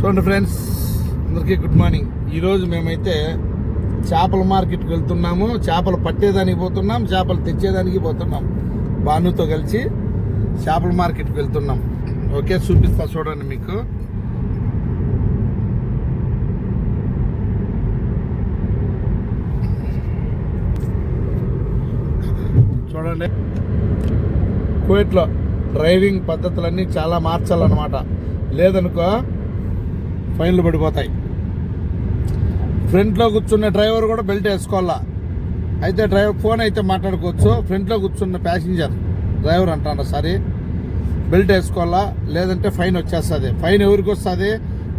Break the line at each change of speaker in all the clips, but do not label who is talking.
చూడండి ఫ్రెండ్స్ అందరికీ good morning. ఈరోజు మేమైతే చేపల మార్కెట్కి వెళ్తున్నాము. చేపలు పట్టేదానికి పోతున్నాం చేపలు తెచ్చేదానికి పోతున్నాం. భానుతో కలిసి చేపల మార్కెట్కి వెళ్తున్నాం. ఓకే చూపిస్తా చూడండి మీకు. చూడండి. కువైట్లో డ్రైవింగ్ పద్ధతులన్నీ చాలా మార్చాలన్నమాట. లేదనుకో ఫైన్లు పడిపోతాయి. ఫ్రంట్లో కూర్చున్న డ్రైవర్ కూడా బెల్ట్ వేసుకోవాలా? అయితే డ్రైవర్ ఫోన్ అయితే మాట్లాడుకోవచ్చు. ఫ్రంట్లో కూర్చున్న ప్యాసింజర్ డ్రైవర్ అంటాను సరే బెల్ట్ వేసుకోవాలా? లేదంటే ఫైన్ వచ్చేస్తుంది. ఫైన్ ఎవరికి వస్తుంది?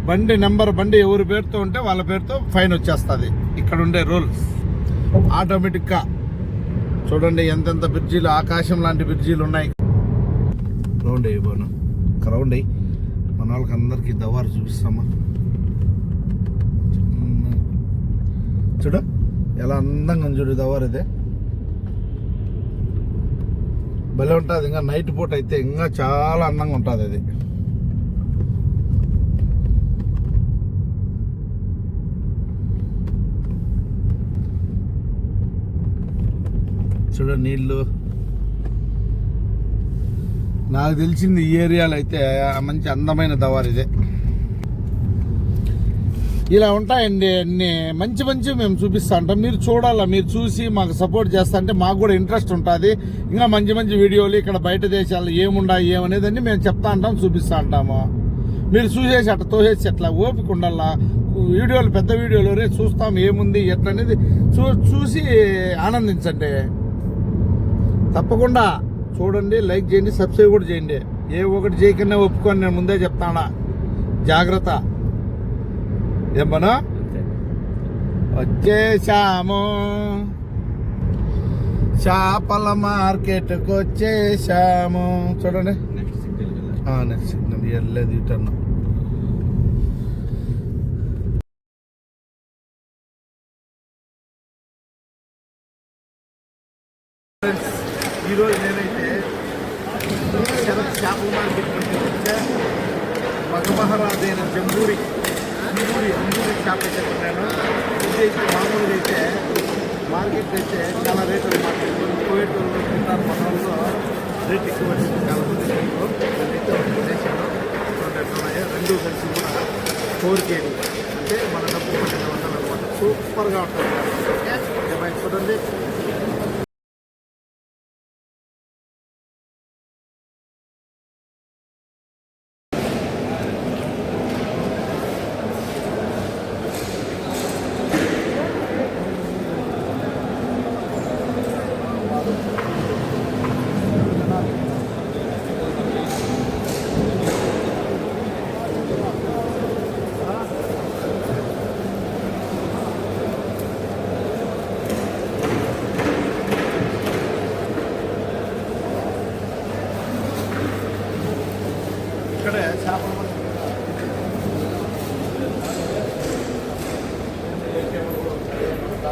బండి నెంబర్ బండి ఎవరి పేరుతో ఉంటే వాళ్ళ పేరుతో ఫైన్ వచ్చేస్తుంది. ఇక్కడ ఉండే రూల్స్. ఆటోమేటిక్గా చూడండి ఎంతెంత బ్రిడ్జీలు ఆకాశం లాంటి బ్రిడ్జీలు ఉన్నాయి. రౌండ్ అయ్యి పోను రౌండ్ అయ్యి మన వాళ్ళకి అందరికీ దవారు చూపిస్తామా? చూడు ఎలా అందంగా ఉంది చూడు దవారు ఇదే. భలే ఉంటుంది ఇంకా నైట్ పూట అయితే ఇంకా చాలా అందంగా ఉంటుంది అది చూడ నీళ్ళు. నాకు తెలిసింది ఈ ఏరియాలో అయితే మంచి అందమైన దవారు ఇదే. ఇలా ఉంటాయండి అన్ని. మంచి మంచి మేము చూపిస్తా ఉంటాం. మీరు చూడాలా? మీరు చూసి మాకు సపోర్ట్ చేస్తా అంటే మాకు కూడా ఇంట్రెస్ట్ ఉంటుంది. ఇంకా మంచి మంచి వీడియోలు ఇక్కడ బయట దేశాలు ఏముండాయి ఏమనేది అన్ని మేము చెప్తా ఉంటాం చూపిస్తా ఉంటాము. మీరు చూసేసి అట్లా తోసేసి అట్లా ఓపిక ఉండాలా? వీడియోలు పెద్ద వీడియోలు రే చూస్తాం ఏముంది ఎట్లా అనేది చూ చూసి ఆనందించండి. తప్పకుండా. చూడండి లైక్ చేయండి సబ్స్క్రైబ్ కూడా చేయండి. ఏ ఒకటి చేయకుండా ఒప్పుకొని నేను ముందే చెప్తానా? జాగ్రత్త. ఏమన్నా వచ్చేసాము చేపల మార్కెట్కి వచ్చేసాము చూడండి. నెక్స్ట్ సిగ్నల్ వెళ్ళలేదు ఇటన్నా ఈరోజు నేనైతే శరత్ చేపల మార్కెట్ వచ్చే మగమహారాజు జంబూరి అంజూరి అంజూరి షాప్ అయితే కొన్నాను. ఇదైతే మామూలుగా అయితే మార్కెట్ అయితే చాలా రేట్ మార్కెట్ కోవిడ్ తింటారు మన రేట్ ఎక్కువ వచ్చింది. చాలా మంది రేట్లు నేనైతే ఒకటి కొనేసాను ఉన్నాయో? రెండు కలిసి కూడా ఫోర్ కేజీ అంటే మన డబ్బు పన్నెండు వందలు అనమాట సూపర్గా ఉంటుంది. ఓకే ఓకే చూడండి.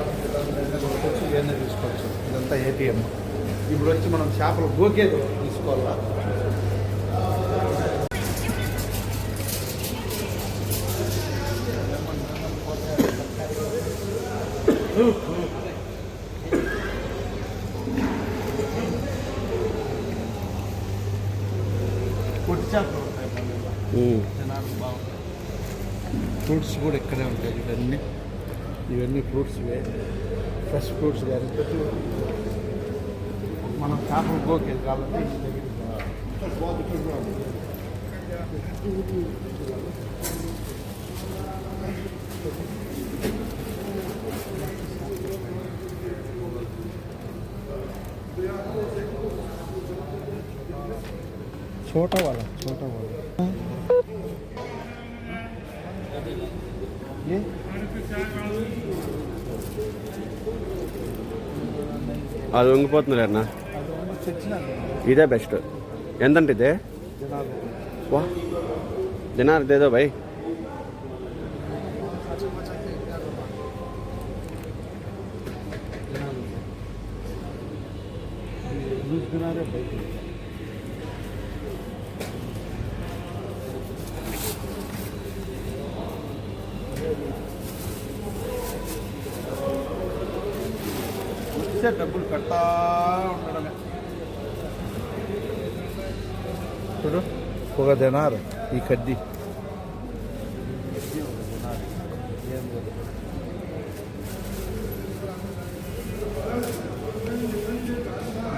వచ్చి ఇవన్నీ తీసుకోవచ్చు ఇదంతా ఏటీఎం ఇప్పుడు వచ్చి మనం చేపలు గోకే తీసుకోవాలా పొట్టి చేపలు ఉంటాయి జనాలు బాగుంటాయి ఫ్రూట్స్ కూడా ఇక్కడే ఉంటాయి ఇవన్నీ ఇవన్నీ ఫ్రూట్స్ ఇవే ఫ్రెష్ ఫ్రూట్స్ కానీ ప్రతి ఒక్కటి. మనం చేపలు గోకేది కాబట్టి ఈ దగ్గరికి రావాలి. छोटा वाला छोटा वाला
అది వంగిపోతుంది అన్న. ఇదే బెస్ట్ ఎంతంటే ఇదే? వా. దినార్ దేదో భయ్
వస్తే డబ్బులు పెడతా ఉండడమే చూడు ఒక దినారు ఈ కడ్డీ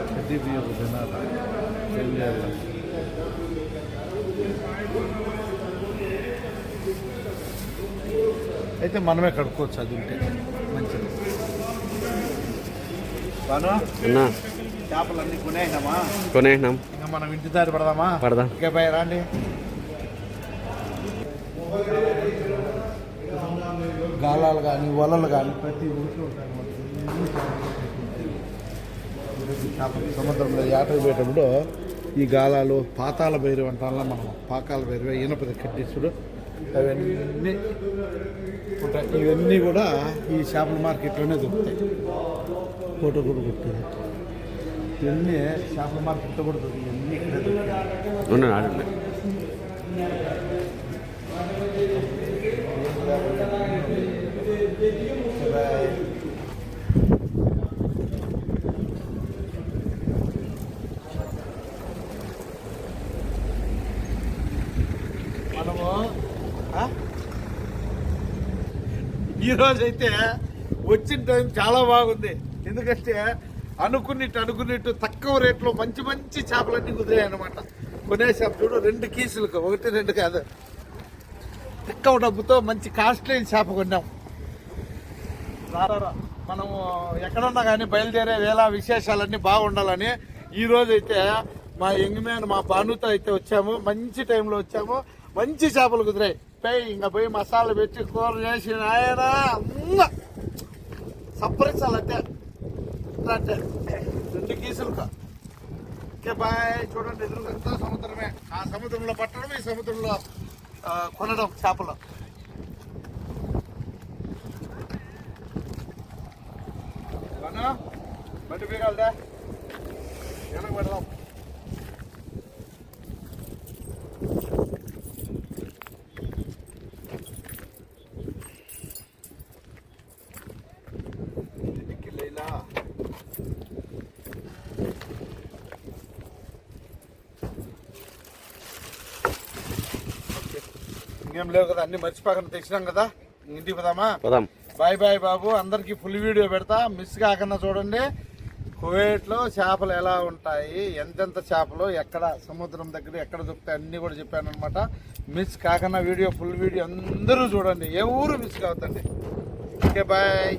కడ్డీ బియ్యం ఒక దినారు ఏం చేయాలి అయితే మనమే కడుక్కోవచ్చు అది ఉంటే మంచిది బాను
అన్నా.
చేపలన్నీ కొనేసినామా?
కొనేసినాం.
ఇంకా మనం ఇంటి దారి పడదామా?
పడదాం.
రాండి. గాలాలు కానీ వలలు కానీ ప్రతి ఊరిలో సముద్రంలో ఏటకు పోయేటప్పుడు ఈ గాలాలు పాతాల భైరవి అంటారా మనం. పాకాల భైరవి ఈనపది కట్టిస్తుడు అవన్నీ ఉంటాయి. ఇవన్నీ కూడా ఈ చేపల మార్కెట్లోనే దొరుకుతాయి. ఫోటో కూడా కొట్టేది ఇవన్నీ చేపల మార్కెట్లో కూడా ఇవన్నీ ఇక్కడే దొరుకుతాయి
ఉండండి ఆడండి
మనము ఆ? ఈరోజు అయితే వచ్చిన టైం చాలా బాగుంది. ఎందుకంటే అనుకున్నట్టు అనుకున్నట్టు తక్కువ రేట్లో మంచి మంచి చేపలన్నీ కుదిరాయి అనమాట కొనేసాం చూడు రెండు కీసులకు ఒకటి రెండు కాదు. తక్కువ డబ్బుతో మంచి కాస్ట్లీ చేప కొన్నాం. రారా మనము ఎక్కడున్నా కానీ బయలుదేరే వేళ విశేషాలన్నీ బాగుండాలని ఈరోజైతే మా యంగ్ మ్యాన్ మా భానుతో అయితే వచ్చాము. మంచి టైంలో వచ్చాము. మంచి చేపలు కుదిరాయి. పోయి ఇంకా పోయి మసాలా పెట్టి కూర చేసి ఆయన సప్పరించాలంటే ఇట్లా అంటే రెండు కీసులుగా ఓకే బాయ్ చూడండి ఎదురుగా సముద్రమే ఆ సముద్రంలో పట్టడం ఈ సముద్రంలో ఆ, కొనడం చేపలు బానా బండి బీగాలదా వెనక పెడదాం ఇంటికి లేలా ఇంకేం లేవు కదా అన్ని మర్చిపోకుండా తెచ్చినాం కదా. ఇంటికి పోదామా?
పదాం.
బాయ్ బాయ్ బాబు అందరికి ఫుల్ వీడియో పెడతా. మిస్ కాకుండా చూడండి. కువైట్లో చేపలు ఎలా ఉంటాయి ఎంతెంత చేపలు ఎక్కడ సముద్రం దగ్గర ఎక్కడ దొరుకుతాయి అన్నీ కూడా చెప్పాను అనమాట మిస్ కాకుండా వీడియో ఫుల్ వీడియో అందరూ చూడండి. ఏ ఊరు మిస్ కావద్దండి. Okay bye.